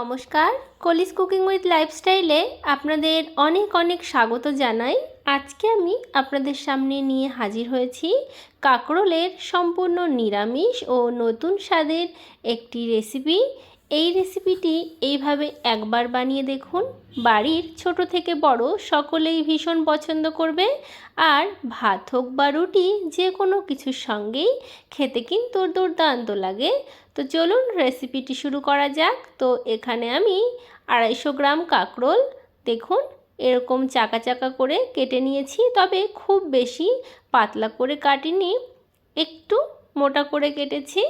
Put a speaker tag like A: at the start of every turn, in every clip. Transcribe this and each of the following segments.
A: নমস্কার, কলিস cooking with লাইফস্টাইলে আপনাদের অনেক অনেক স্বাগত জানাই। আজকে আমি আপনাদের সামনে নিয়ে হাজির হয়েছি কাঁকরোলের সম্পূর্ণ নিরামিষ ও নতুন স্বাদের একটি রেসিপি। এই রেসিপিটি এইভাবে একবার বানিয়ে দেখুন। বাড়ির ছোট থেকে বড় সকলেই ভীষণ পছন্দ করবে। আর ভাত হোক বা রুটি, যে কোনো কিছুর সঙ্গেই খেতে কিন্তু দুর্দান্ত লাগে। তো চলুন রেসিপিটি শুরু করা যাক। তো এখানে আমি আড়াইশো গ্রাম কাঁকরোল, দেখুন, এরকম চাকা চাকা করে কেটে নিয়েছি। তবে খুব বেশি পাতলা করে কাটিনি, একটু মোটা করে কেটেছি।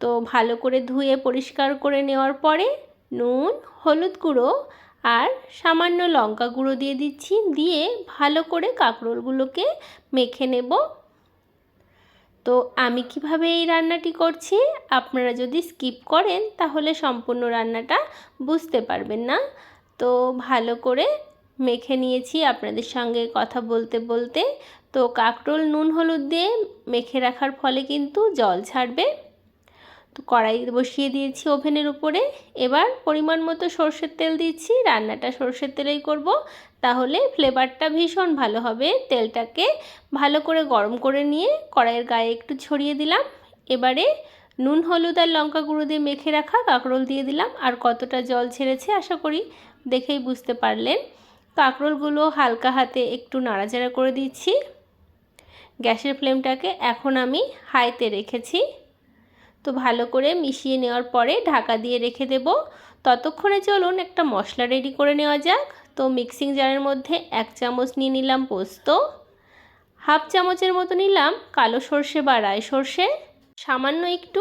A: তো ভালো করে ধুয়ে পরিষ্কার করে নেওয়ার পরে নুন, হলুদ গুঁড়ো আর সামান্য লঙ্কা গুঁড়ো দিয়ে দিচ্ছি। দিয়ে ভালো করে কাঁকরোলগুলোকে মেখে নেব। তো আমি কীভাবে এই রান্নাটি করছি আপনারা যদি স্কিপ করেন তাহলে সম্পূর্ণ রান্নাটা বুঝতে পারবেন না। তো ভালো করে মেখে নিয়েছি আপনাদের সঙ্গে কথা বলতে বলতে। তো কাঁকরোল, নুন, হলুদ দিয়ে মেখে রাখার ফলে কিন্তু জল ছাড়বে। তো কড়াই বসিয়ে দিয়েছি ওভেনের উপরে। এবার পরিমাণ মতো সর্ষের তেল দিচ্ছি, রান্নাটা সর্ষের তেলেই করব। তাহলে ফ্লেভারটা ভীষণ ভালো হবে। তেলটাকে ভালো করে গরম করে নিয়ে কড়াইয়ের গায়ে একটু ছড়িয়ে দিলাম। এবারে নুন, হলুদ আর লঙ্কা গুঁড়ো দিয়ে মেখে রাখা কাঁকরোল দিয়ে দিলাম। আর কতটা জল ছেড়েছে আশা করি দেখেই বুঝতে পারলেন। কাঁকরোলগুলো হালকা হাতে একটু নাড়াচাড়া করে দিচ্ছি। গ্যাসের ফ্লেমটাকে এখন আমি হাইতে রেখেছি। তো ভালো করে মিশিয়ে নেওয়ার পরে ঢাকা দিয়ে রেখে দেব। ততক্ষণে চলুন একটা মশলা রেডি করে নেওয়া যাক। তো মিক্সিং জারের মধ্যে এক চামচ নিয়ে নিলাম পোস্ত। হাফ চামচের মতো নিলাম কালো সর্ষে বা রায় সর্ষে। সামান্য একটু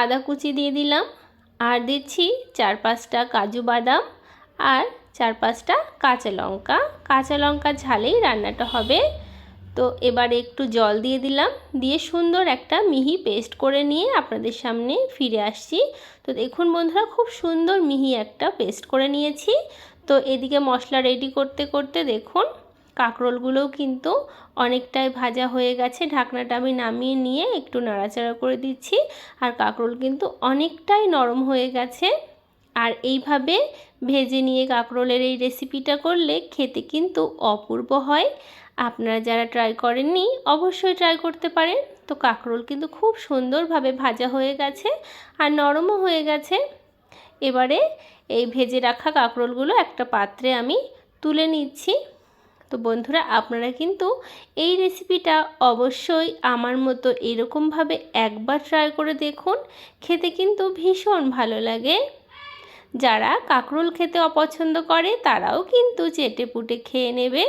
A: আদা কুচি দিয়ে দিলাম। আর দিচ্ছি চার পাঁচটা কাজু বাদাম আর চার পাঁচটা কাঁচা লঙ্কা। কাঁচা লঙ্কা ঝালেই রান্নাটা হবে। তো এবারে একটু জল দিয়ে দিলাম। দিয়ে সুন্দর একটা মিহি পেস্ট করে নিয়ে আপনাদের সামনে ফিরে আসছি। তো দেখুন বন্ধুরা, খুব সুন্দর মিহি একটা পেস্ট করে নিয়েছি। তো এদিকে মশলা রেডি করতে করতে দেখুন, কাঁকরোলগুলোও কিন্তু অনেকটাই ভাজা হয়ে গেছে। ঢাকনাটা আমি নামিয়ে নিয়ে একটু নাড়াচাড়া করে দিচ্ছি। আর কাঁকরোল কিন্তু অনেকটাই নরম হয়ে গেছে। আর এইভাবে ভেজে নিয়ে কাঁকরোলের এই রেসিপিটা করলে খেতে কিন্তু অপূর্ব হয়। আপনারা যারা ট্রাই করেননি, অবশ্যই ট্রাই করতে পারেন। তো কাঁকরোল কিন্তু খুব সুন্দরভাবে ভাজা হয়ে গেছে আর নরমও হয়ে গেছে। এবারে এই ভেজে রাখা কাঁকরোলগুলো একটা পাত্রে আমি তুলে নিচ্ছি। তো বন্ধুরা, আপনারা কিন্তু এই রেসিপিটা অবশ্যই আমার মতো এরকমভাবে একবার ট্রাই করে দেখুন। খেতে কিন্তু ভীষণ ভালো লাগে। যারা কাঁকরোল খেতে অপছন্দ করে, তারাও কিন্তু চেটে পুটে খেয়ে নেবে।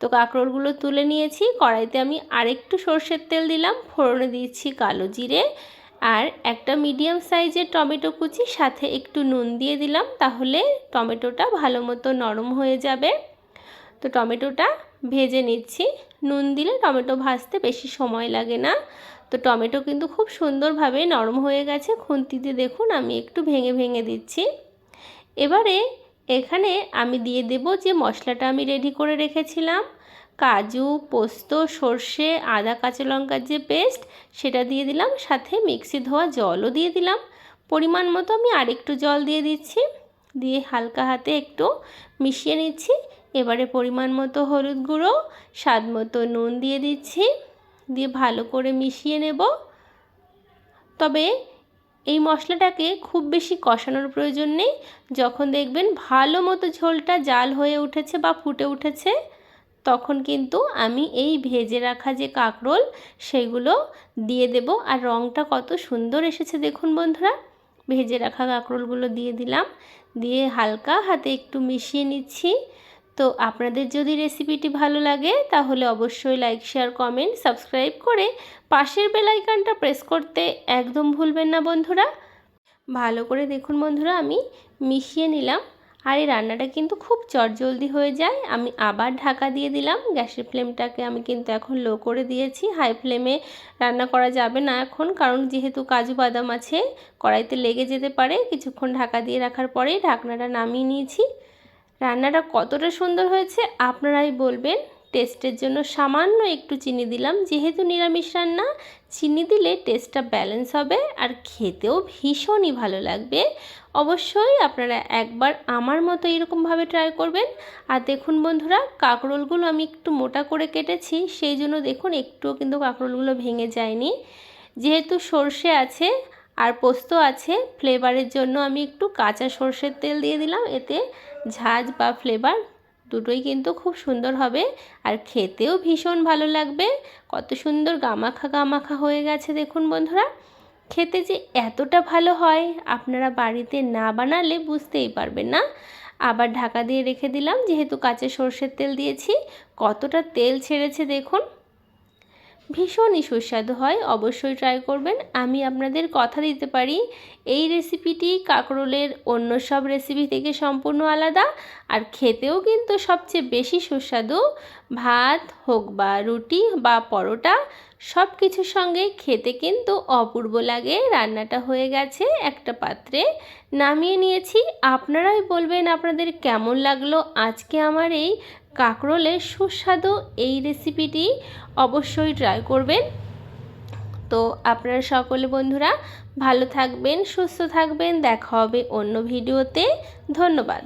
A: তো কাঁকরোলগুলো তুলে নিয়েছি। কড়াইতে আমি আরেকটু সর্ষের তেল দিলাম, ফোড়নে দিচ্ছি কালো জিরে আর একটা মিডিয়াম সাইজের টমেটো কুচি, সাথে একটু নুন দিয়ে দিলাম, তাহলে টমেটোটা ভালো মতো নরম হয়ে যাবে। তো টমেটোটা ভেজে নিচ্ছি। নুন দিলে টমেটো ভাজতে বেশি সময় লাগে না। তো টমেটো কিন্তু খুব সুন্দরভাবে নরম হয়ে গেছে। খুন্তিতে দেখুন, আমি একটু ভেঙে ভেঙে দিচ্ছি। এবারে এখানে আমি দিয়ে দেব যে মশলাটা আমি রেডি করে রেখেছিলাম। কাজু, পোস্ত, সর্ষে, আদা, কাঁচা লঙ্কার যে পেস্ট সেটা দিয়ে দিলাম। সাথে মিক্সি ধোয়া জলও দিয়ে দিলাম। পরিমাণ মতো আমি আরেকটু জল দিয়ে দিচ্ছি। দিয়ে হালকা হাতে একটু মিশিয়ে নিচ্ছি। এবারে পরিমাণ মতো হলুদ গুঁড়ো, স্বাদ মতো নুন দিয়ে দিচ্ছি। দিয়ে ভালো করে মিশিয়ে নেব। তবে এই মশলাটাকে খুব বেশি কষানোর প্রয়োজন নেই। যখন দেখবেন ভালো মতো ঝোলটা জাল হয়ে উঠেছে বা ফুটে উঠেছে, তখন কিন্তু আমি এই ভেজে রাখা যে কাঁকরোল, সেগুলো দিয়ে দেব। আর রঙটা কত সুন্দর এসেছে দেখুন বন্ধুরা। ভেজে রাখা কাঁকরোলগুলো দিয়ে দিলাম। দিয়ে হালকা হাতে একটু মিশিয়ে নিচ্ছি। তো আপনাদের যদি রেসিপিটি ভালো লাগে, তাহলে অবশ্যই লাইক শেয়ার কমেন্ট সাবস্ক্রাইব করে পাশের বেলাইকানটা প্রেস করতে একদম ভুলবেন না বন্ধুরা। ভালো করে দেখুন বন্ধুরা, আমি মিশিয়ে নিলাম। আর এই রান্নাটা কিন্তু খুব চটজলদি হয়ে যায়। আমি আবার ঢাকা দিয়ে দিলাম। গ্যাসের ফ্লেমটাকে আমি কিন্তু এখন লো করে দিয়েছি। হাই ফ্লেমে রান্না করা যাবে না এখন, কারণ যেহেতু কাজু বাদাম আছে, কড়াইতে লেগে যেতে পারে। কিছুক্ষণ ঢাকা দিয়ে রাখার পরেই ঢাকনাটা নামিয়ে নিয়েছি। রান্নাটা কতটা সুন্দর হয়েছে আপনারাই বলবেন। টেস্টের জন্য সামান্য একটু চিনি দিলাম। যেহেতু নিরামিষ রান্না, চিনি দিলে টেস্টটা ব্যালেন্স হবে আর খেতেও ভীষণই ভালো লাগবে। অবশ্যই আপনারা একবার আমার মতো এরকমভাবে ট্রাই করবেন। আর দেখুন বন্ধুরা, কাঁকরোলগুলো আমি একটু মোটা করে কেটেছি, সেই জন্য দেখুন একটুও কিন্তু কাঁকরোলগুলো ভেঙে যায়নি। যেহেতু সর্ষে আছে আর পোস্ত আছে ফ্লেভারের জন্য আমি একটু কাঁচা সর্ষের তেল দিয়ে দিলাম। এতে ঝাঁজ বা ফ্লেভার দুটোই কিন্তু খুব সুন্দর হবে। আর খেতেও ভীষণ ভালো লাগবে। কত সুন্দর গামাখা গামাখা হয়ে গেছে দেখুন বন্ধুরা। খেতে যে এতটা ভালো হয় আপনারা বাড়িতে না বানালে বুঝতেই পারবেন না। আবার ঢাকা দিয়ে রেখে দিলাম, যেহেতু কাঁচা সর্ষের তেল দিয়েছি, কতটা তেল ছেড়েছে দেখুন। ভীষণই সুস্বাদু হয়, অবশ্যই ট্রাই করবেন। আমি আপনাদের কথা দিতে পারি, এই রেসিপিটি কাঁকরোলের অন্য সব রেসিপি থেকে সম্পূর্ণ আলাদা আর খেতেও কিন্তু সবচেয়ে বেশি সুস্বাদু। ভাত হোক বা রুটি বা পরোটা সব কিছুর সঙ্গে খেতে কিন্তু অপূর্ব লাগে। রান্নাটা হয়ে গেছে একটা পাত্রে। নামিয়ে নিয়েছি। আপনারাই বলবেন আপনাদের কেমন লাগল আজকে আমার এই কাঁকরোলের সুস্বাদু এই রেসিপিটি অবশ্যই ট্রাই করবেন। তো আপনারা সকলে বন্ধুরা ভালো থাকবেন, সুস্থ থাকবেন, দেখা হবে অন্য ভিডিওতে ধন্যবাদ।